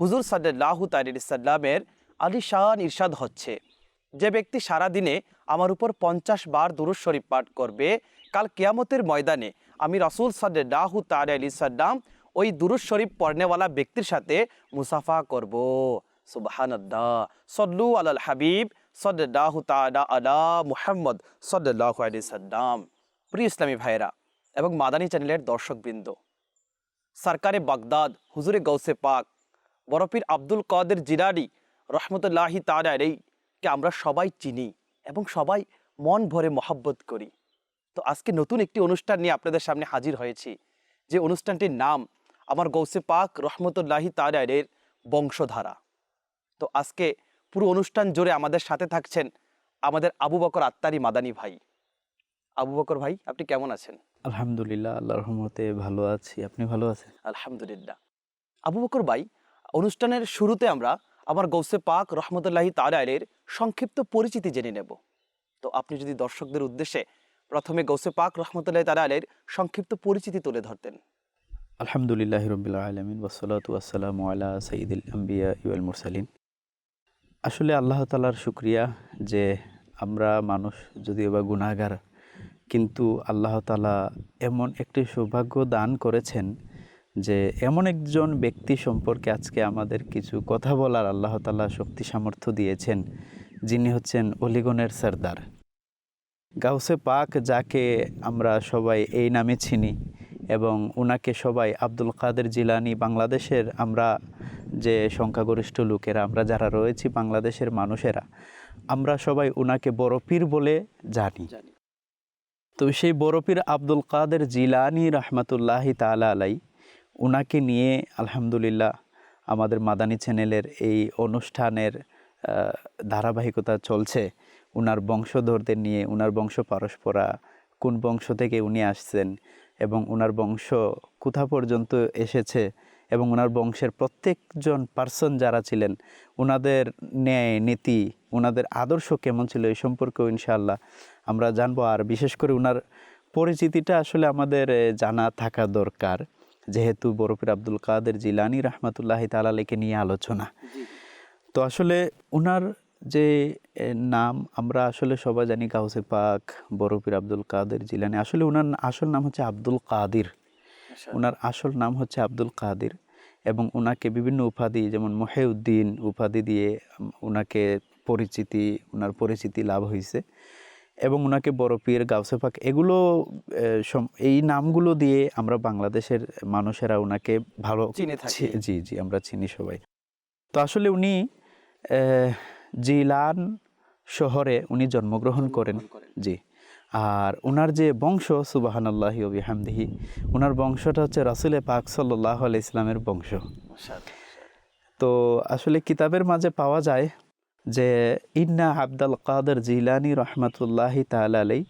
হুজুর সাল্লাল্লাহু তাআলা সাল্লামের আলিশান ইরশাদ হচ্ছে। যে ব্যক্তি সারাদিনে আমার উপর পঞ্চাশ বার দুরুজ শরীফ পাঠ করবে, কাল কেয়ামতের ময়দানে আমি রাসূল সাল্লাল্লাহু তাআলা আলাইহি সাল্লাম ওই দুরুজ শরীফ পড়নেওয়ালা ব্যক্তির সাথে মুসাফা করব। সুবহানাল্লাহ। সল্লু আলাল হাবিব তাআলা আলা মুহাম্মদ সাল্লাল্লাহু আলাইহি সাল্লাম প্রিয় ইসলামী ভাইরা এবং মাদানী চ্যানেলের দর্শকবৃন্দ, সরকারে বাগদাদ, হুজুরে গৌসে পাক বরফির আব্দুল কাদের জিলানি রহমতুল্লাহি তালাইকে আমরা সবাই চিনি এবং সবাই মন ভরে মহাব্বত করি। তো আজকে নতুন একটি অনুষ্ঠান নিয়ে আপনাদের সামনে হাজির হয়েছি। যে অনুষ্ঠানটির নাম আমার গৌসে পাক রহমতুল্লাহি তালাইয়ের বংশধারা। তো আজকে পুরো অনুষ্ঠান জুড়ে আমাদের সাথে থাকছেন আমাদের আবু বকর আত্মারি মাদানী ভাই। আবু বকর ভাই আপনি কেমন আছেন? আলহামদুলিল্লাহ আল্লাহর রহমতে ভালো আছি। আপনি ভালো আছেন? আলহামদুলিল্লাহ। আবু বকর ভাই অনুষ্ঠানের শুরুতে আমরা আমার গৌসে পাক রহমতুল্লাহি তালের সংক্ষিপ্ত পরিচিতি জেনে নেব। তো আপনি যদি দর্শকদের উদ্দেশ্যে প্রথমে গৌসে পাক রহমতুল্লাহ তালের সংক্ষিপ্ত পরিচিতি তুলে ধরতেন। আলহামদুলিল্লাহ রবিল আলমিন ওসলাত ওয়াসালাম আলা সঈদুল আম্বিয়া ইউল মুরসালিন। আসলে আল্লাহ তালার শুক্রিয়া যে আমরা মানুষ যদিও বা গুণাগার কিন্তু আল্লাহ তালা এমন একটি সৌভাগ্য দান করেছেন যে এমন একজন ব্যক্তি সম্পর্কে আজকে আমাদের কিছু কথা বলার আল্লাহ তালা শক্তি সামর্থ্য দিয়েছেন যিনি হচ্ছেন অলিগনের সর্দার। গাউসে পাক যাকে আমরা সবাই এই নামে চিনি এবং ওনাকে সবাই আব্দুল কাদের জিলানি বাংলাদেশের আমরা যে সংখ্যাগরিষ্ঠ লোকেরা আমরা যারা রয়েছি বাংলাদেশের মানুষেরা আমরা সবাই ওনাকে বড় পীর বলে জানি। জানি। তো সেই বড়পীর আব্দুল কাদের জিলানি রহমতুল্লাহি তালা আলাই ওনাকে নিয়ে আলহামদুলিল্লাহ আমাদের মাদানী চ্যানেলের এই অনুষ্ঠানের ধারাবাহিকতা চলছে। উনার বংশধরদের নিয়ে, উনার বংশ পারস্পরা কোন বংশ থেকে উনি আসছেন এবং উনার বংশ কোথা পর্যন্ত এসেছে এবং ওনার বংশের প্রত্যেকজন পার্সন যারা ছিলেন ওনাদের ন্যায়, নীতি ওনাদের আদর্শ কেমন ছিল এই সম্পর্কেও ইনশাআল্লাহ আমরা জানব। আর বিশেষ করে ওনার পরিচিতিটা আসলে আমাদের জানা থাকা দরকার। যেহেতু বরফির আব্দুল কাদের জিলানি রহমতুল্লাহ তালাকে নিয়ে আলোচনা। তো আসলে ওনার যে নাম আমরা আসলে সবাই জানি গাউসে পাক বরফির আব্দুল কাদের জিলানি। আসলে ওনার আসল নাম হচ্ছে আব্দুল কাদির। ওনার আসল নাম হচ্ছে আব্দুল কাদির এবং ওনাকে বিভিন্ন উপাধি যেমন মহেউদ্দিন উপাধি দিয়ে ওনাকে পরিচিতি ওনার পরিচিতি লাভ হয়েছে এবং ওনাকে বড় পীর গাউসেফাক এগুলো সম- এই নামগুলো দিয়ে আমরা বাংলাদেশের মানুষেরা ওনাকে ভালো চিনে থাকি। জি জি আমরা চিনি সবাই। তো আসলে উনি জিলান শহরে উনি জন্মগ্রহণ করেন। জি। আর ওনার যে বংশ সুবাহান আল্লাহ বিহামদিহি ওনার বংশটা হচ্ছে রাসুলে পাক সাল্লাহ আলাই ইসলামের বংশ। তো আসলে কিতাবের মাঝে পাওয়া যায় যে ইন্না আব্দাল কাদের জিলানি রহমতুল্লাহি তালাই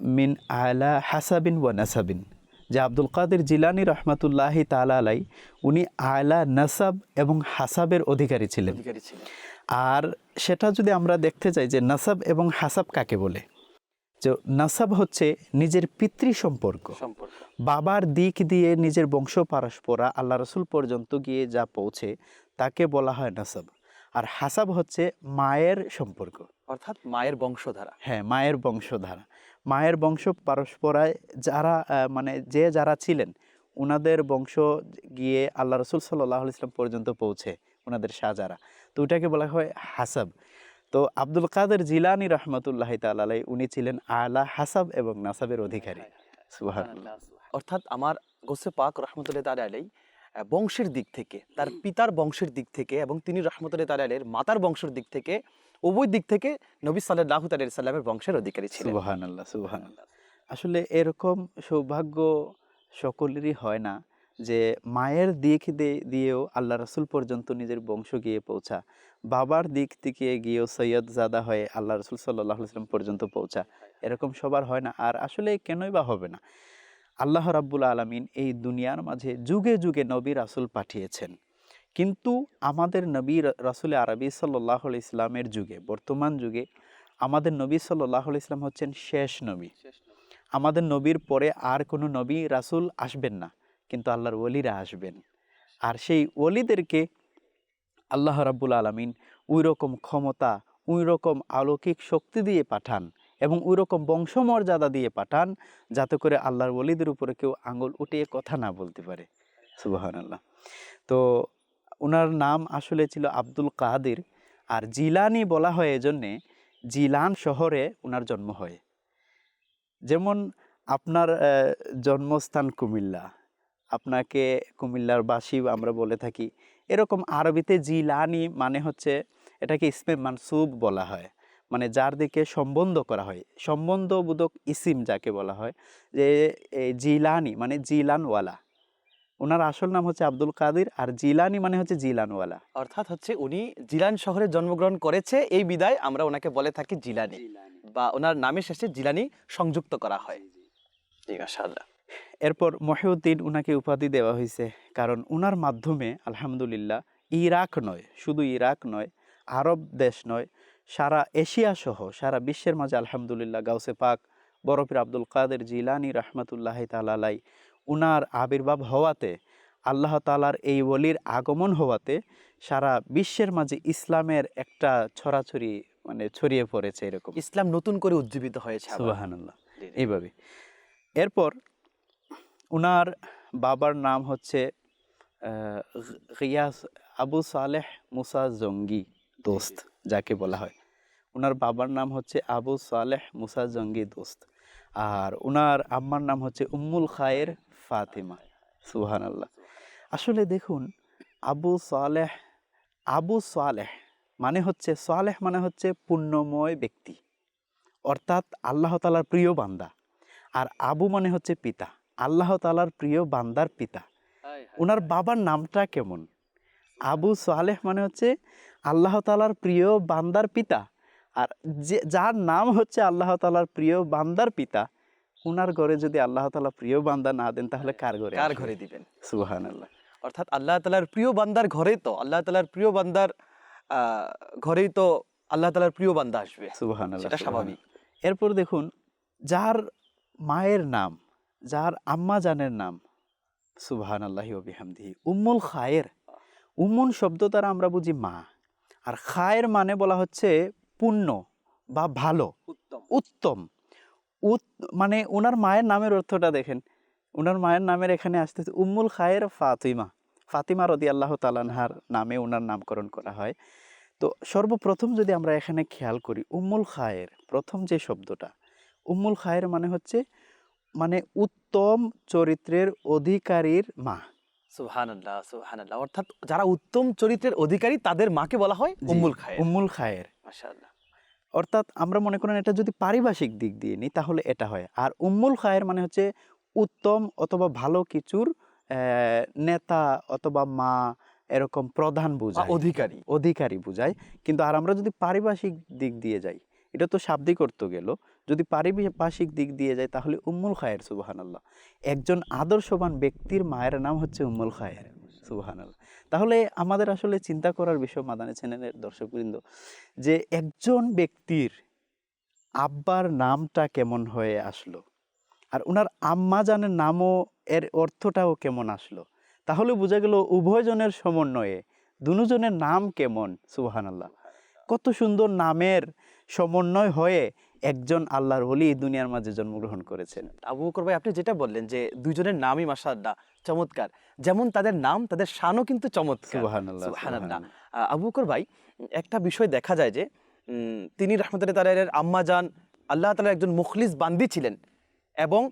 মিন আলা হাসাবিন ওয়া নাসাবিন। যে আব্দুল কাদের জিলানি রহমতুল্লাহি তালাই উনি আলা নাসাব এবং হাসাবের অধিকারী ছিলেন। আর সেটা যদি আমরা দেখতে চাই যে নাসাব এবং হাসাব কাকে বলে? যে নাসাব হচ্ছে নিজের পিতৃ সম্পর্ক। সম্পর্ক। বাবার দিক দিয়ে নিজের বংশ পারস্পরা আল্লাহ রসুল পর্যন্ত গিয়ে যা পৌঁছে তাকে বলা হয় নাসাব। আর হাসাব হচ্ছে মায়ের সম্পর্ক। অর্থাৎ মায়ের বংশধারা। হ্যাঁ মায়ের বংশধারা। মায়ের বংশ পারস্পরায় যারা মানে যে যারা ছিলেন ওনাদের বংশ গিয়ে আল্লাহ রসুল সাল্লাহ ইসলাম পর্যন্ত পৌঁছে ওনাদের শাহজারা। তো ওটাকে বলা হয় হাসাব। তো আব্দুল কাদের জিলানি রহমতুল্লাহ তালাই উনি ছিলেন আলা হাসাব এবং নাসাবের অধিকারী। অর্থাৎ আমার গোসে পাক রহমতুল্লাহ তালা আলাই বংশের দিক থেকে তার পিতার বংশের দিক থেকে এবং তিনি রহমতুল্লাহ তালা আলের মাতার বংশের দিক থেকে উভয় দিক থেকে নবী সাল্লাহ তালি সাল্লামের বংশের অধিকারী ছিলেন। সুবাহান আল্লাহ সুবাহান আসলে এরকম সৌভাগ্য সকলেরই হয় না যে মায়ের দিক দিয়েও আল্লাহ রসুল পর্যন্ত নিজের বংশ গিয়ে পৌঁছা। বাবার দিক থেকে গিয়েও সৈয়দ জাদা হয়ে আল্লাহ রসুল সাল্লাহ সাল্লাম পর্যন্ত পৌঁছা। এরকম সবার হয় না। আর আসলে কেনই বা হবে না? আল্লাহ রাব্বুল আলমিন এই দুনিয়ার মাঝে যুগে যুগে নবী রাসুল পাঠিয়েছেন। কিন্তু আমাদের নবী রাসুল আরবি সাল্লাহ ইসলামের যুগে, বর্তমান যুগে আমাদের নবী সাল্লাহ ইসলাম হচ্ছেন শেষ নবী। আমাদের নবীর পরে আর কোনো নবী রাসুল আসবেন না, কিন্তু আল্লাহর ওলিরা আসবেন। আর সেই ওলিদেরকে আল্লাহ রাব্বুল আলমিন ওই রকম ক্ষমতা ওই রকম অলৌকিক শক্তি দিয়ে পাঠান এবং ওই রকম বংশমর্যাদা দিয়ে পাঠান, যাতে করে আল্লাহর ওলিদের উপরে কেউ আঙুল উঠিয়ে কথা না বলতে পারে। সুবাহান আল্লাহ তো ওনার নাম আসলে ছিল আব্দুল কাদির। আর জিলানি বলা হয় এজন্যে জিলান শহরে ওনার জন্ম হয়। যেমন আপনার জন্মস্থান কুমিল্লা। আপনাকে কুমিল্লার বাসী আমরা বলে থাকি। এরকম আরবিতে জিলানি মানে হচ্ছে এটাকে ইসমে মানসুব বলা হয়। মানে যার দিকে সম্বন্ধ করা হয়। সম্বন্ধবোধক ইসিম যাকে বলা হয় যে জিলানি মানে জিলানওয়ালা। ওনার আসল নাম হচ্ছে আব্দুল কাদির আর জিলানি মানে হচ্ছে জিলানওয়ালা। অর্থাৎ হচ্ছে উনি জিলান শহরে জন্মগ্রহণ করেছে এই বিদায় আমরা ওনাকে বলে থাকি জিলানি বা ওনার নামের শেষে জিলানি সংযুক্ত করা হয়। এরপর মহিউদ্দিন উনাকে উপাধি দেওয়া হয়েছে কারণ উনার মাধ্যমে আলহামদুলিল্লাহ ইরাক নয় শুধু ইরাক নয় আরব দেশ নয় সারা এশিয়া সহ সারা বিশ্বের মাঝে আলহামদুলিল্লাহ গাউসে পাক বরফির আব্দুল কাদের জিলানি রহমতুল্লাহ তালাই উনার আবির্ভাব হওয়াতে আল্লাহ তালার এই ওলির আগমন হওয়াতে সারা বিশ্বের মাঝে ইসলামের একটা ছড়াছড়ি মানে ছড়িয়ে পড়েছে এরকম। ইসলাম নতুন করে উজ্জীবিত হয়েছে। সুবাহান্লাহ। এইভাবে। এরপর উনার বাবার নাম হচ্ছে গিয়াস আবু সালেহ মুসা জঙ্গি দোস্ত। যাকে বলা হয়। ওনার বাবার নাম হচ্ছে আবু সালেহ মুসা জঙ্গি দোস্ত। আর ওনার আম্মার নাম হচ্ছে উম্মুল খায়ের ফাতিমা। সুহান আল্লাহ আসলে দেখুন আবু সালেহ আবু সালেহ মানে হচ্ছে সালেহ মানে হচ্ছে পুণ্যময় ব্যক্তি। অর্থাৎ আল্লাহ তালার প্রিয় বান্দা। আর আবু মানে হচ্ছে পিতা। আল্লাহ তালার প্রিয় বান্দার পিতা। ওনার বাবার নামটা কেমন? আবু সালেহ মানে হচ্ছে আল্লাহ তালার প্রিয় বান্দার পিতা। আর যে যার নাম হচ্ছে আল্লাহ তালার প্রিয় বান্দার পিতা উনার ঘরে যদি আল্লাহ তালা প্রিয় বান্দা না দেন তাহলে কার ঘরে কার ঘরে দিবেন? সুহান আল্লাহ অর্থাৎ আল্লাহ তালার প্রিয় বান্দার ঘরেই তো আল্লাহ তালার প্রিয় বান্দার ঘরেই তো আল্লাহ তালার প্রিয় বান্দা আসবে। সুবাহান সেটা স্বাভাবিক। এরপর দেখুন যার মায়ের নাম যার আম্মা জানের নাম সুবাহান আল্লাহি বিহামদিহি উম্মুল খায়ের উম্মুন শব্দ দ্বারা আমরা বুঝি মা। আর খায়ের মানে বলা হচ্ছে পুণ্য বা ভালো। উত্তম। উত্তম। উত মানে ওনার মায়ের নামের অর্থটা দেখেন। ওনার মায়ের নামের এখানে আসতেছে উম্মুল খায়ের ফাতিমা। ফাতিমা রদি আল্লাহ তালানহার নামে ওনার নামকরণ করা হয়। তো সর্বপ্রথম যদি আমরা এখানে খেয়াল করি উম্মুল খায়ের প্রথম যে শব্দটা উম্মুল খায়ের মানে হচ্ছে মানে উত্তম চরিত্রের অধিকারীর মা। অর্থাৎ যারা উত্তম চরিত্রের অধিকারী তাদের মাকে বলা হয় উম্মুল খায়ের। উম্মুল খায়ের। মাশাআল্লাহ। অর্থাৎ আমরা মনে করেন এটা যদি পারিভাষিক দিক দিয়ে নিই তাহলে এটা হয়। আর উম্মুল খায়ের মানে হচ্ছে উত্তম অথবা ভালো কিছুর আহ, নেতা অথবা মা এরকম প্রধান বোঝায়। অধিকারী। অধিকারী বোঝায়। কিন্তু আর আমরা যদি পারিভাষিক দিক দিয়ে যাই এটা তো শাব্দিক অর্থ গেল। যদি পারিভাষিক দিক দিয়ে যায় তাহলে উম্মুল খায়ের সুবাহান আল্লাহ একজন আদর্শবান ব্যক্তির মায়ের নাম হচ্ছে উম্মুল খায়ের সুবাহান আল্লাহ তাহলে আমাদের আসলে চিন্তা করার বিষয় মাদানী চ্যানেলের দর্শকবৃন্দ, যে একজন ব্যক্তির আব্বার নামটা কেমন হয়ে আসলো? আর ওনার আম্মা জানের নামও এর অর্থটাও কেমন আসলো? তাহলে বোঝা গেল উভয়জনের সমন্বয়ে দুজনের নাম কেমন সুবাহান আল্লাহ কত সুন্দর নামের সমন্বয় হয়ে একজন আল্লাহর এই দুনিয়ার মাঝে জন্মগ্রহণ করেছেন। আবু বকর ভাই আপনি যেটা বললেন যে দুইজনের নামই মাশাআল্লাহ চমৎকার। যেমন তাদের নাম তাদের শানও কিন্তু চমৎকার। আবু বকর ভাই একটা বিষয় দেখা যায় যে তিনি রহমতুল্লাহ তালের আম্মা যান আল্লাহ তালার একজন মুখলিস বান্দি ছিলেন এবং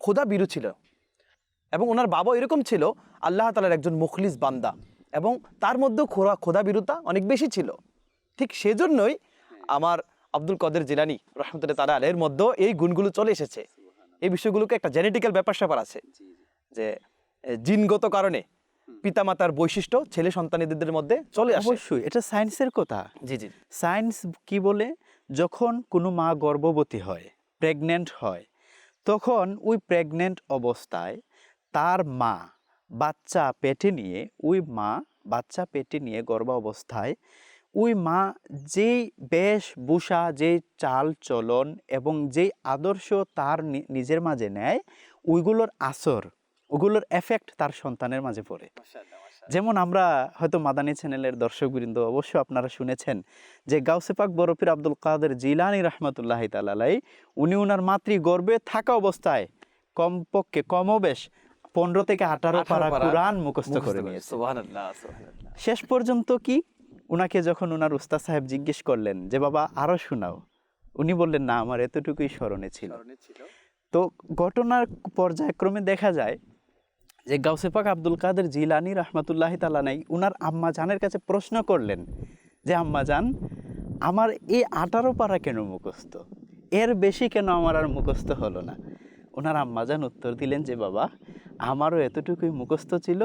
খোদা বিরু ছিল। এবং ওনার বাবা এরকম ছিল আল্লাহ তালার একজন মুখলিস বান্দা এবং তার মধ্যেও খোরা খোদা বিরুতা অনেক বেশি ছিল। ঠিক সেজন্যই আমার আব্দুল কদের জিলানি রহমতুল্লাহ তালা আলের মধ্যেও এই গুণগুলো চলে এসেছে। এই বিষয়গুলোকে একটা জেনেটিক্যাল ব্যাপার স্যাপার আছে। যে জিনগত কারণে পিতামাতার বৈশিষ্ট্য ছেলে সন্তানীদের মধ্যে চলে আসে। অবশ্যই এটা সায়েন্সের কথা। জি জি। সায়েন্স কি বলে? যখন কোনো মা গর্ভবতী হয় প্রেগনেন্ট হয় তখন ওই প্রেগনেন্ট অবস্থায় তার মা বাচ্চা পেটে নিয়ে ওই মা বাচ্চা পেটে নিয়ে গর্ভ অবস্থায় ওই মা যেই বেশভূষা যেই চাল চলন এবং যেই আদর্শ তার নিজের মাঝে নেয় ওইগুলোর আসর ওগুলোর এফেক্ট তার সন্তানের মাঝে পড়ে। যেমন আমরা হয়তো মাদানী চ্যানেলের দর্শকবৃন্দ অবশ্য আপনারা শুনেছেন যে গাউসেপাক বরফির আব্দুল কাদের জিলানি রহমতুল্লাহ তালাই উনি উনার মাতৃ গর্বে থাকা অবস্থায় কমপক্ষে কমবেশ পনেরো থেকে আঠারো পারা কোরআন মুখস্থ করে নিয়েছে। শেষ পর্যন্ত কি? উনাকে যখন উনার উস্তাদ সাহেব জিজ্ঞেস করলেন যে বাবা আরও শোনাও। উনি বললেন না আমার এতটুকুই স্মরণে ছিল। তো ঘটনার পর্যায়ক্রমে দেখা যায় যে গাউসেপাক আব্দুল কাদের জিলানি রহমতুল্লাহ তালানাই উনার আম্মা জানের কাছে প্রশ্ন করলেন যে আম্মা জান আমার এই আঠারো পারা কেন মুখস্থ? এর বেশি কেন আমার আর মুখস্থ হলো না? ওনার আম্মাজান উত্তর দিলেন যে বাবা আমারও এতটুকুই মুখস্থ ছিল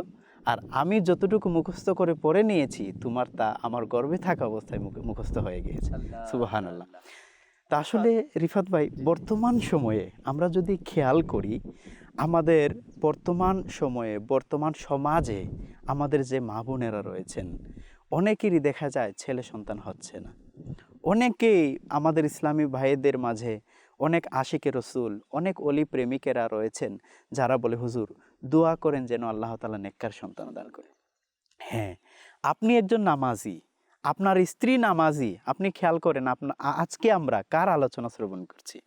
আর আমি যতটুকু মুখস্থ করে পড়ে নিয়েছি তোমার তা আমার গর্বে থাকা অবস্থায় মুখ- মুখস্থ হয়ে গিয়েছে। সুবাহান আল্লাহ। তা আসলে রিফাত ভাই বর্তমান সময়ে আমরা যদি খেয়াল করি আমাদের বর্তমান সময়ে বর্তমান সমাজে আমাদের যে মা বোনেরা রয়েছেন অনেকেরই দেখা যায় ছেলে সন্তান হচ্ছে না। অনেকেই আমাদের ইসলামী ভাইদের মাঝে অনেক আশিকে রসুল অনেক অলি প্রেমিকেরা রয়েছেন যারা বলে হুজুর দোয়া করেন যেন আল্লাহ তালা নেককার সন্তান দান করে। হ্যাঁ আপনি একজন নামাজি, আপনার স্ত্রী নামাজি, আপনি খেয়াল করেন আপনার আজকে আমরা কার আলোচনা শ্রবণ করছি?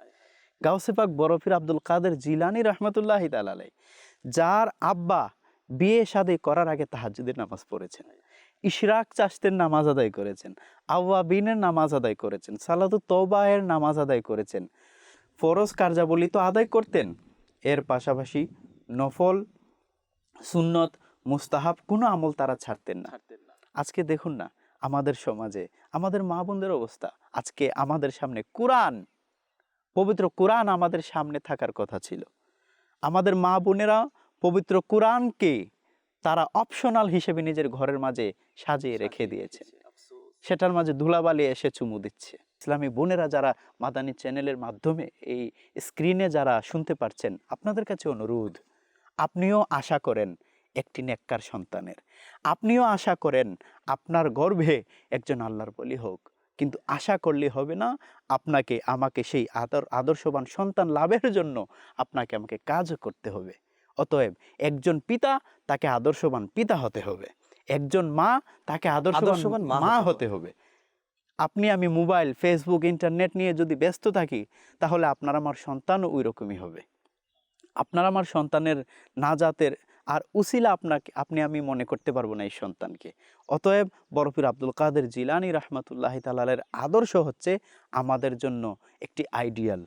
গাউসেপাক বরফির আব্দুল কাদের জিলানি রহমতুল্লাহ তালাই যার আব্বা বিয়ে শাদী করার আগে তাহাজুদের নামাজ পড়েছেন, ইশরাক চাষতের নামাজ আদায় করেছেন, আওয়াবিনের নামাজ আদায় করেছেন সালাদু তৌবাহের নামাজ আদায় করেছেন, ফরজ কার্যাবলী তো আদায় করতেন, এর পাশাপাশি নফল সুন্নত মুস্তাহাব কোনো আমল তারা ছাড়তেন না। আজকে দেখুন না আমাদের সমাজে আমাদের মা বোনদের অবস্থা। আজকে আমাদের সামনে কোরআন পবিত্র কোরআন আমাদের সামনে থাকার কথা ছিল। আমাদের মা বোনেরা পবিত্র কোরআনকে তারা অপশনাল হিসেবে নিজের ঘরের মাঝে সাজিয়ে রেখে দিয়েছে। সেটার মাঝে ধুলাবালি এসে চুমু দিচ্ছে। ইসলামী বোনেরা যারা মাদানী চ্যানেলের মাধ্যমে এই স্ক্রিনে যারা শুনতে পারছেন আপনাদের কাছে অনুরোধ আপনিও আশা করেন একটি নেককার সন্তানের। আপনিও আশা করেন আপনার গর্ভে একজন আল্লাহর বলি হোক। কিন্তু আশা করলে হবে না আপনাকে আমাকে সেই আদর আদর্শবান সন্তান লাভের জন্য আপনাকে আমাকে কাজ করতে হবে। অতএব একজন পিতা তাকে আদর্শবান পিতা হতে হবে। একজন মা তাকে আদর্শবান মা হতে হবে। আপনি আমি মোবাইল ফেসবুক ইন্টারনেট নিয়ে যদি ব্যস্ত থাকি তাহলে আপনার আমার সন্তানও ওই রকমই হবে। আপনার আমার সন্তানের নাজাতের আর উসিলা আপনাকে আপনি আমি মনে করতে পারব না এই সন্তানকে। অতএব বরফির আব্দুল কাদের জিলানি রহমতুল্লাহ তালালের আদর্শ হচ্ছে আমাদের জন্য একটি আইডিয়াল।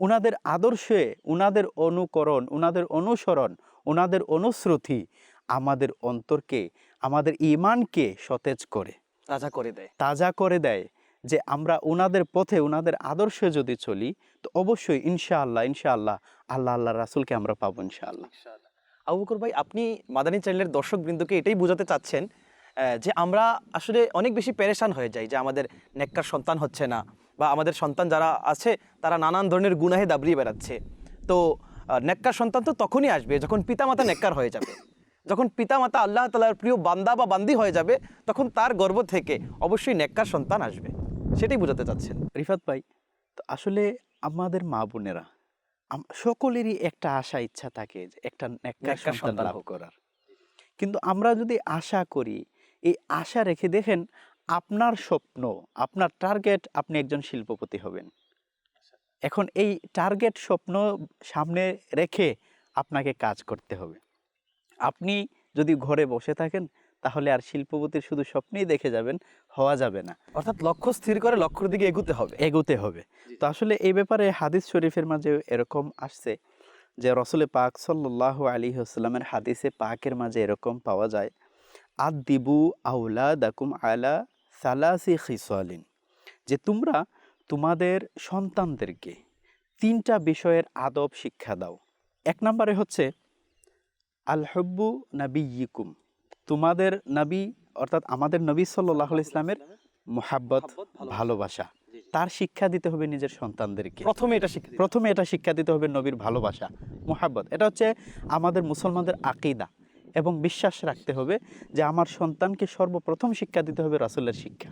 উনাদের আদর্শে উনাদের অনুকরণ উনাদের অনুসরণ উনাদের অনুশ্রুতি আমাদের অন্তরকে আমাদের ইমানকে সতেজ করে। তাজা করে দেয়। তাজা করে দেয়। যে আমরা ওনাদের পথে ওনাদের আদর্শে যদি চলি, তো অবশ্যই ইনশাআল্লাহ ইনশাআল্লাহ আল্লাহ আল্লাহ রাসুলকে আমরা পাবো ইনশাআল্লাহ। আবু ভাই, আপনি মাদানী চ্যানেলের দর্শক বৃন্দকে এটাই বোঝাতে চাচ্ছেন যে আমরা আসলে অনেক বেশি পেরেশান হয়ে যাই যে আমাদের নেককার সন্তান হচ্ছে না বা আমাদের সন্তান যারা আছে, তারা নানান ধরনের গুনাহে দাবড়িয়ে বেড়াচ্ছে। তো নেককার সন্তান তো তখনই আসবে যখন পিতামাতা নেককার হয়ে যাবে। যখন পিতামাতা আল্লাহ তালার প্রিয় বান্দা বা বান্দি হয়ে যাবে, তখন তার গর্ব থেকে অবশ্যই নেককার সন্তান আসবে। সেটাই বোঝাতে চাচ্ছেন। রিফাত ভাই তো আসলে আমাদের মা বোনেরা সকলেরই একটা আশা ইচ্ছা থাকে যে একটা সন্তান সন্তান লাভ করার। কিন্তু আমরা যদি আশা করি এই আশা রেখে দেখেন আপনার স্বপ্ন আপনার টার্গেট আপনি একজন শিল্পপতি হবেন। এখন এই টার্গেট স্বপ্ন সামনে রেখে আপনাকে কাজ করতে হবে। আপনি যদি ঘরে বসে থাকেন তাহলে আর শিল্পপতির শুধু স্বপ্নেই দেখে যাবেন হওয়া যাবে না। অর্থাৎ লক্ষ্য স্থির করে লক্ষ্যের দিকে এগুতে হবে। এগোতে হবে। তো আসলে এই ব্যাপারে হাদিস শরীফের মাঝে এরকম আসছে যে রসুলে পাক সাল্লাহ আলী আসসালামের হাদিসে পাকের মাঝে এরকম পাওয়া যায় আদ দিবু আউলা দাকুম আলা সালাসি খিসালিন যে তোমরা তোমাদের সন্তানদেরকে তিনটা বিষয়ের আদব শিক্ষা দাও। এক নম্বরে হচ্ছে আল হব্বু নাবি ইকুম তোমাদের নবী অর্থাৎ আমাদের নবী সাল্লাহ ইসলামের মোহাব্বত ভালোবাসা। তার শিক্ষা দিতে হবে নিজের সন্তানদেরকে। প্রথমে এটা শিক্ষা প্রথমে এটা শিক্ষা দিতে হবে নবীর ভালোবাসা মোহাব্বত। এটা হচ্ছে আমাদের মুসলমানদের আকিদা এবং বিশ্বাস রাখতে হবে যে আমার সন্তানকে সর্বপ্রথম শিক্ষা দিতে হবে রাসুলের শিক্ষা।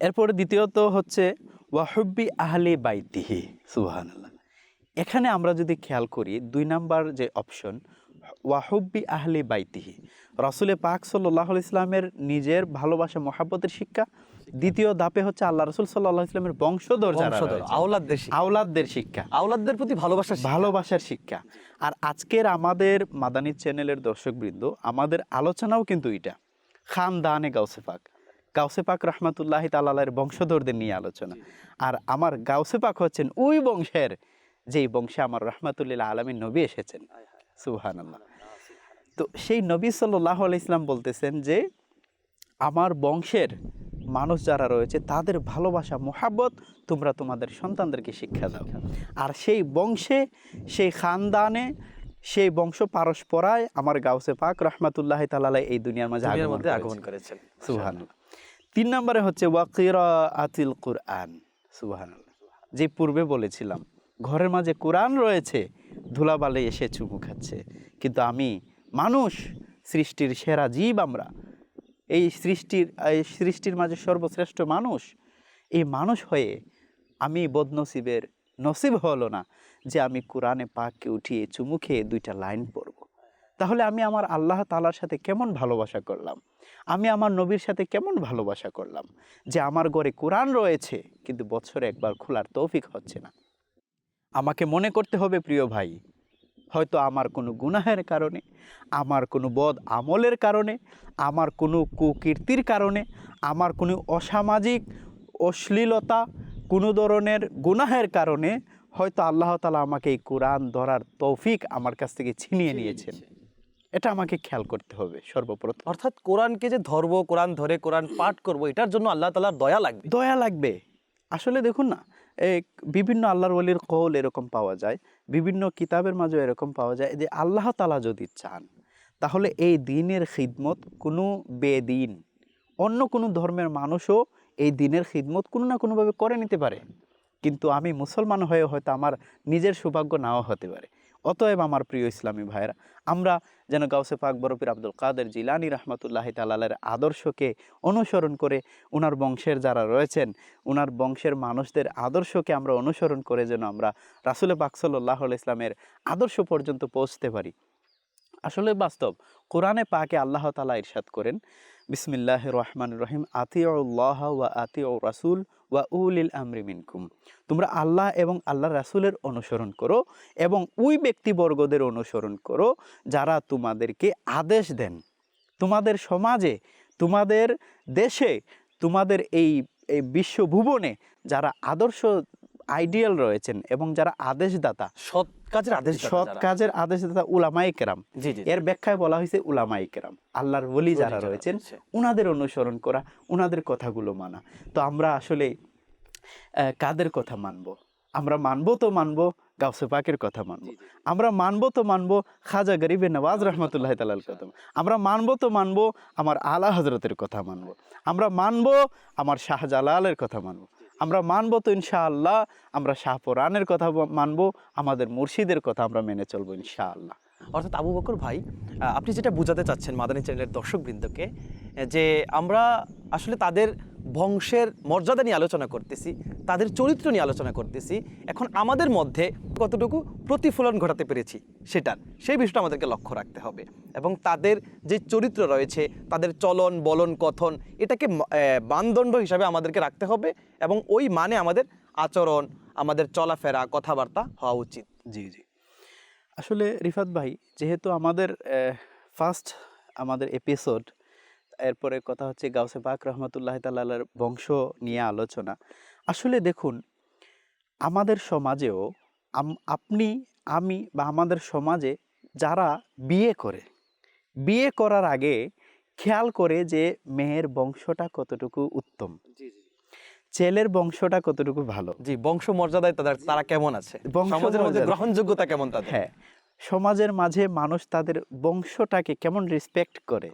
এরপরে দ্বিতীয়ত হচ্ছে ওয়াহব্বি আহলে বাইতিহি সুবহানাল্লাহ। এখানে আমরা যদি খেয়াল করি দুই নাম্বার যে অপশন ওয়াহব্বি আহলে বাইতিহি। রাসুলে পাক সাল্লাহ ইসলামের নিজের ভালোবাসা মহাব্বতের শিক্ষা। দ্বিতীয় ধাপে হচ্ছে আল্লাহ রসুল সাল্লাহ ইসলামের বংশধর রয়েছে, আওলাদদের শিক্ষা। আওলাদদের শিক্ষা। আওলাদদের প্রতি ভালোবাসা ভালোবাসার শিক্ষা। আর আজকের আমাদের মাদানী চ্যানেলের দর্শকবৃন্দ আমাদের আলোচনাও কিন্তু এটা খান খানদানে গাউসেফাক গাউসেপাক রহমতুল্লাহ তালের বংশধরদের নিয়ে আলোচনা। আর আমার গাউসেপাক হচ্ছেন ওই বংশের যেই বংশে আমার রহমতুল্লাহ আলমী নবী এসেছেন। সুবহান আল্লাহ তো সেই নবী সাল্লাহ ইসলাম বলতেছেন যে আমার বংশের মানুষ যারা রয়েছে তাদের ভালোবাসা মোহাব্বত তোমরা তোমাদের সন্তানদেরকে শিক্ষা দাও। আর সেই বংশে সেই খানদানে সেই বংশ পারস্পরায় আমার গাউসে পাক রহমাতুল্লাহ তালালাই এই দুনিয়ার মাঝে আগমন মধ্যে আগমন করেছেন। সুবহানাল্লাহ। তিন নম্বরে হচ্ছে ওয়াকিরা আতিল কুরআন। সুবহানাল্লাহ। যে পূর্বে বলেছিলাম। ঘরের মাঝে কোরআন রয়েছে, ধুলাবালে এসে চুমু খাচ্ছে। কিন্তু আমি মানুষ, সৃষ্টির সেরা জীব আমরা। এই সৃষ্টির এই সৃষ্টির মাঝে সর্বশ্রেষ্ঠ মানুষ, এই মানুষ হয়ে আমি বদনসিবের নসিব হলো না যে আমি কোরআনে পাককে উঠিয়ে চুমু খেয়ে দুইটা লাইন পড়ব। তাহলে আমি আমার আল্লাহ তালার সাথে কেমন ভালোবাসা করলাম? আমি আমার নবীর সাথে কেমন ভালোবাসা করলাম? যে আমার ঘরে কোরআন রয়েছে, কিন্তু বছরে একবার খোলার তৌফিক হচ্ছে না। আমাকে মনে করতে হবে প্রিয় ভাই। হয়তো আমার কোনো গুনাহের কারণে আমার কোনো বদ আমলের কারণে আমার কোনো কুকীর্তির কারণে আমার কোনো অসামাজিক অশ্লীলতা কোনো ধরনের গুনাহের কারণে হয়তো আল্লাহ তালা আমাকে এই কোরআন ধরার তৌফিক আমার কাছ থেকে ছিনিয়ে নিয়েছেন। এটা আমাকে খেয়াল করতে হবে সর্বপ্রথম। অর্থাৎ কোরআনকে যে ধরবো কোরআন ধরে কোরআন পাঠ করব এটার জন্য আল্লাহ তালার দয়া লাগবে। দয়া লাগবে। আসলে দেখুন না বিভিন্ন আল্লাহর ওলির কৌল এরকম পাওয়া যায়, বিভিন্ন কিতাবের মাঝেও এরকম পাওয়া যায় যে আল্লাহ তালা যদি চান, তাহলে এই দিনের খিদমত কোনো বেদিন, অন্য কোনো ধর্মের মানুষও এই দিনের খিদমত কোনো না কোনোভাবে করে নিতে পারে। কিন্তু আমি মুসলমান হয়ে হয়তো আমার নিজের সৌভাগ্য নাও হতে পারে। অতএব আমার প্রিয় ইসলামী ভাইয়েরা আমরা যেন গাউসে পাক বরফির আব্দুল কাদের জিলানি রহমতুল্লাহ তালালের আদর্শকে অনুসরণ করে ওনার বংশের যারা রয়েছেন ওনার বংশের মানুষদের আদর্শকে আমরা অনুসরণ করে যেন আমরা রাসুলে পাক সাল্লাহ ইসলামের আদর্শ পর্যন্ত পৌঁছতে পারি। আসলে বাস্তব, কোরআনে পাকে আল্লাহ তালা ইরশাদ করেন বিসমিল্লাহ রহমান রহিম আতিউল্লাহ ওয়া আতিউ রাসুল ওয়া উলিল আমরি মিনকুম। তোমরা আল্লাহ এবং আল্লাহ রাসুলের অনুসরণ করো এবং ওই ব্যক্তিবর্গদের অনুসরণ করো যারা তোমাদেরকে আদেশ দেন। তোমাদের সমাজে, তোমাদের দেশে, তোমাদের এই এই বিশ্বভুবনে যারা আদর্শ আইডিয়াল রয়েছেন এবং যারা আদেশদাতা সৎ কাজের আদেশ সৎ কাজের আদেশদাতা উলামাই কেরাম। এর ব্যাখ্যায় বলা হয়েছে উলামাই কেরাম। আল্লাহর ওলি যারা রয়েছেন রয়েছে। উনাদের অনুসরণ করা উনাদের কথাগুলো মানা। তো আমরা আসলে কাদের কথা মানব? আমরা মানব তো মানব গাউসে পাকের কথা মানবো। আমরা মানবো তো মানবো খাজা গরিবে নওয়াজ রহমতুল্লাহ তালার কথা। আমরা মানবো তো মানবো আমার আলা হজরতের কথা মানবো। আমরা মানবো আমার শাহজালালের কথা মানবো। আমরা মানবো তো ইনশাআল্লাহ, আমরা শাহপুরানের কথা মানবো, আমাদের মুর্শিদের কথা আমরা মেনে চলবো ইনশাআল্লাহ। অর্থাৎ আবু বকর ভাই আপনি যেটা বোঝাতে চাচ্ছেন মাদানী চ্যানেলের দর্শকবৃন্দকে যে আমরা আসলে তাদের বংশের মর্যাদা নিয়ে আলোচনা করতেছি, তাদের চরিত্র নিয়ে আলোচনা করতেছি, এখন আমাদের মধ্যে কতটুকু প্রতিফলন ঘটাতে পেরেছি সেটার, সেই বিষয়টা আমাদেরকে লক্ষ্য রাখতে হবে। এবং তাদের যে চরিত্র রয়েছে, তাদের চলন, বলন, কথন, এটাকে মানদণ্ড হিসাবে আমাদেরকে রাখতে হবে এবং ওই মানে আমাদের আচরণ, আমাদের চলাফেরা, কথাবার্তা হওয়া উচিত। জি জি। আসলে রিফাত ভাই, যেহেতু আমাদের ফার্স্ট আমাদের এপিসোড এরপরে কথা হচ্ছে গাউসে পাক রহমতুল্লাহ তাল্লার বংশ নিয়ে আলোচনা। আসলে দেখুন আমাদের সমাজেও আপনি আমি বা আমাদের সমাজে যারা বিয়ে করে বিয়ে করার আগে খেয়াল করে যে মেয়ের বংশটা কতটুকু উত্তম। ছেলের বংশটা কতটুকু ভালো। জি বংশ মর্যাদায় তাদের তারা কেমন আছে? সমাজের মধ্যে গ্রহণযোগ্যতা কেমন তাদের? হ্যাঁ সমাজের মাঝে মানুষ তাদের বংশটাকে কেমন রেসপেক্ট করে।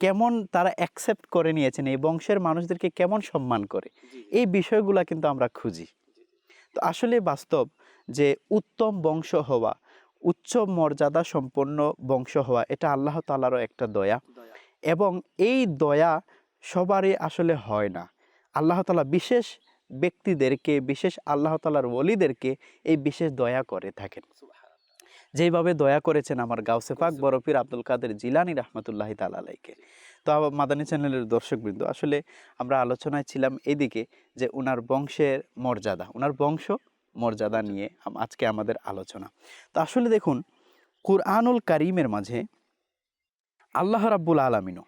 কেমন তারা অ্যাকসেপ্ট করে নিয়েছেন এই বংশের মানুষদেরকে কেমন সম্মান করে। এই বিষয়গুলো কিন্তু আমরা খুঁজি। তো আসলে বাস্তব যে উত্তম বংশ হওয়া উচ্চ মর্যাদা সম্পন্ন বংশ হওয়া এটা আল্লাহ তালারও একটা দয়া। এবং এই দয়া সবারই আসলে হয় না। আল্লাহ তালা বিশেষ ব্যক্তিদেরকে বিশেষ আল্লাহ তালার ওলিদেরকে এই বিশেষ দয়া করে থাকেন। যেইভাবে দয়া করেছেন আমার গাউসে পাক বরফির আব্দুল কাদের জিলানি রহমতুল্লাহ তালাইকে তো মাদানী চ্যানেলের দর্শকবৃন্দ আসলে আমরা আলোচনায় ছিলাম এদিকে যে উনার বংশের মর্যাদা উনার বংশ মর্যাদা নিয়ে আজকে আমাদের আলোচনা। তো আসলে দেখুন কুরআনুল কারিমের মাঝে আল্লাহ রাব্বুল আলমিনও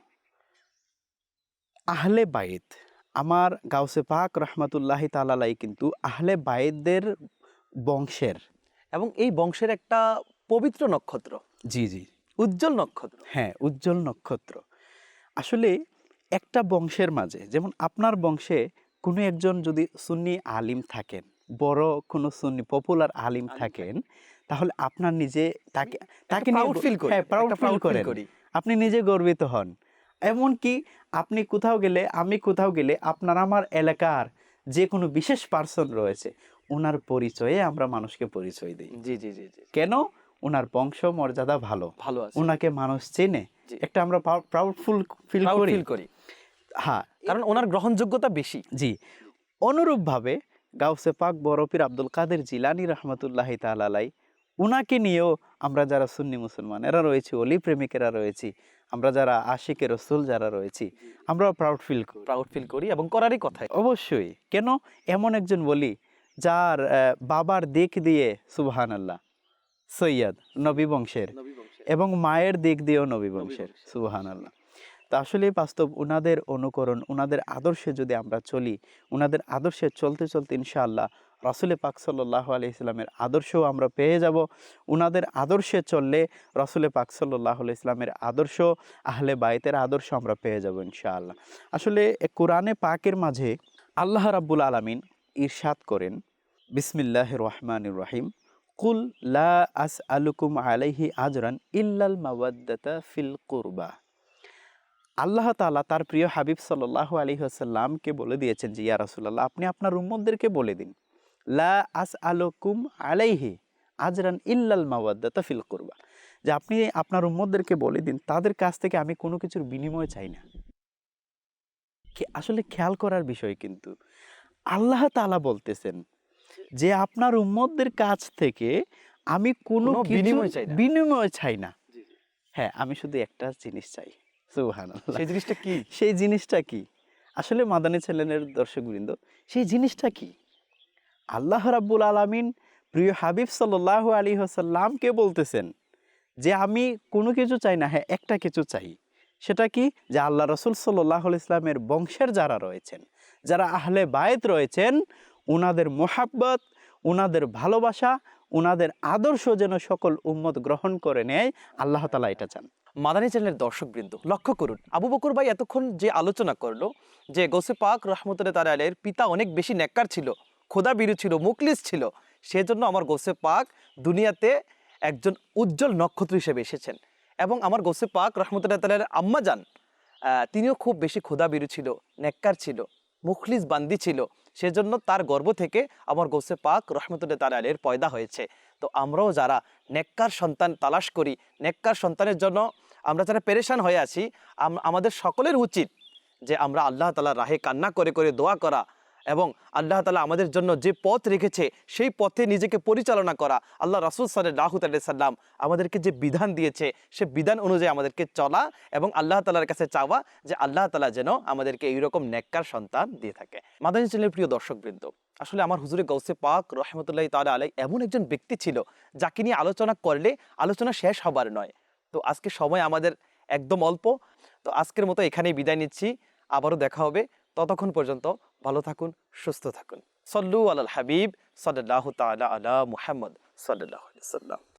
আহলে বাইত আমার গাউসে পাক রহমতুল্লাহ তালাই কিন্তু আহলে বাইতদের বংশের এবং এই বংশের একটা পবিত্র নক্ষত্র জি জি। উজ্জ্বল নক্ষত্র। হ্যাঁ উজ্জ্বল নক্ষত্র। আসলে একটা বংশের মাঝে যেমন আপনার বংশে কোনো একজন যদি সুন্নি আলিম থাকেন বড় কোনো সুন্নি পপুলার আলিম থাকেন তাহলে আপনার নিজে তাকে তাকে নিয়ে proud feel করি, হ্যাঁ প্রাউড ফিল করেন। আপনি নিজে গর্বিত হন। এমনকি আপনি কোথাও গেলে আমি কোথাও গেলে আপনার আমার এলাকার যে কোনো বিশেষ পার্সন রয়েছে ওনার পরিচয়ে আমরা মানুষকে পরিচয় দিই। জি জি জি জি। কেন? ওনার বংশ মর্যাদা ভালো ভালো ওনাকে মানুষ চেনে। একটা আমরা প্রাউডফুল ফিল করি। হ্যাঁ। কারণ ওনার গ্রহণযোগ্যতা বেশি। জি। অনুরূপভাবে গাউসে পাক বরফির আব্দুল কাদের জিলানি রহমতুল্লাহ তালাই উনাকে নিয়েও আমরা যারা সুন্নি মুসলমান এরা রয়েছি অলি প্রেমিকেরা রয়েছি আমরা যারা আশিকের রসুল যারা রয়েছি আমরা প্রাউড ফিল প্রাউড ফিল করি এবং করারই কথাই অবশ্যই। কেন? এমন একজন বলি যার বাবার দিক দিয়ে সুবহান আল্লাহ সৈয়দ নবী বংশের। এবং মায়ের দিক দিয়েও নবী বংশের। সুবহান আল্লাহ তো আসলে বাস্তব উনাদের অনুকরণ উনাদের আদর্শে যদি আমরা চলি উনাদের আদর্শে চলতে চলতে ইনশাআল্লাহ রসুল পাক সাল্লাহ আলি ইসলামের আদর্শও আমরা পেয়ে যাব। উনাদের আদর্শে চললে রসুল পাক সাল্লাহ আলি ইসলামের আদর্শ আহলে বাইতের আদর্শ আমরা পেয়ে যাব ইনশাআল্লাহ। আসলে কোরআনে পাকের মাঝে আল্লাহ রাব্বুল আলামিন ইরশাদ করেন বিসমিল্লাহ রহমান রহিম। কুল লা আস আলুকুম আলাইহি আজরান ইল্লাল মাওয়াদ্দাতা ফিল কুরবা। আল্লাহ তাআলা তার প্রিয় হাবিব সাল্লাল্লাহু আলাইহি ওয়াসাল্লামকে বলে দিয়েছেন যে, ইয়া রাসূলুল্লাহ, আপনি আপনার উম্মতদেরকে বলে দিন। লা আস আলুকুম আলাইহি আজরান ইল্লাল মাওয়াদ্দাতা ফিল কুরবা। যে, আপনি আপনার উম্মতদেরকে বলে দিন, তাদের কাছ থেকে আমি কোনো কিছুর বিনিময় চাই না। আসলে খেয়াল করার বিষয় কিন্তু, আল্লাহ তাআলা বলতেছেন যে আপনার উম্মতদের কাছ থেকে আমি কোনো বিনিময় চাই না। বিনিময় চাই না। হ্যাঁ আমি শুধু একটা জিনিস চাই। সেই জিনিসটা কি? সেই জিনিসটা কি? আসলে মাদানী ছেলেনের দর্শকবৃন্দ সেই জিনিসটা কি? আল্লাহ রাব্বুল আলামিন প্রিয় হাবিব সাল্লাহ আলী হাসাল্লামকে বলতেছেন যে আমি কোনো কিছু চাই না হ্যাঁ একটা কিছু চাই। সেটা কি? যে আল্লাহ রসুল সাল্লাহ ইসলামের বংশের যারা রয়েছেন যারা আহলে বায়েত রয়েছেন উনাদের মোহাব্বত, উনাদের ভালোবাসা, উনাদের আদর্শ যেন সকল উম্মত গ্রহণ করে নেয়, আল্লাহ তালা এটা চান। মাদানী চ্যানেলের দর্শকবৃন্দ, লক্ষ্য করুন, আবু বকর ভাই এতক্ষণ যে আলোচনা করল, যে গোসে পাক রহমতুল্লাহ তালের পিতা অনেক বেশি নেককার ছিল খোদা বিরু ছিল মুকলিস ছিল, সেজন্য আমার গোসে পাক দুনিয়াতে একজন উজ্জ্বল নক্ষত্র হিসেবে এসেছেন। এবং আমার গোসে পাক রহমতুল্লাহ তালের আম্মা যান তিনিও খুব বেশি খোদা বিরু ছিল নেককার ছিল, মুখলিস বান্দি ছিল সেজন্য তার গর্ব থেকে আমার গোসে পাক রহমতুল্লাহ আলের পয়দা হয়েছে। তো আমরাও যারা নেককার সন্তান তালাশ করি, নেককার সন্তানের জন্য আমরা যারা পেরেশান হয়ে আছি, আম- আমাদের সকলের উচিত যে আমরা আল্লাহ তালা রাহে কান্না করে করে দোয়া করা এবং আল্লাহ তালা আমাদের জন্য যে পথ রেখেছে, সেই পথে নিজেকে পরিচালনা করা। আল্লাহ রাসুল সাল্লাহ সাল্লাম আমাদেরকে যে বিধান দিয়েছে, সে বিধান অনুযায়ী আমাদেরকে চলা এবং আল্লাহ তালার কাছে চাওয়া যে আল্লাহ তালা যেন আমাদেরকে এইরকম নেককার সন্তান দিয়ে থাকে। মাদানী চ্যানেলের প্রিয় দর্শকবৃন্দ, আসলে আমার হুজুরে গৌসে পাক রহমতুল্লাহ তালা আলাই এমন একজন ব্যক্তি ছিল, যাকে নিয়ে আলোচনা করলে আলোচনা শেষ হবার নয়। তো আজকে সময় আমাদের একদম অল্প, তো আজকের মতো এখানেই বিদায় নিচ্ছি, আবারও দেখা হবে, ততক্ষণ পর্যন্ত ভালো থাকুন সুস্থ থাকুন। সল্লু আল হাবিব সাল্লাহ তালা আলা মুহাম্মদ সাল্লাহ সাল্লাম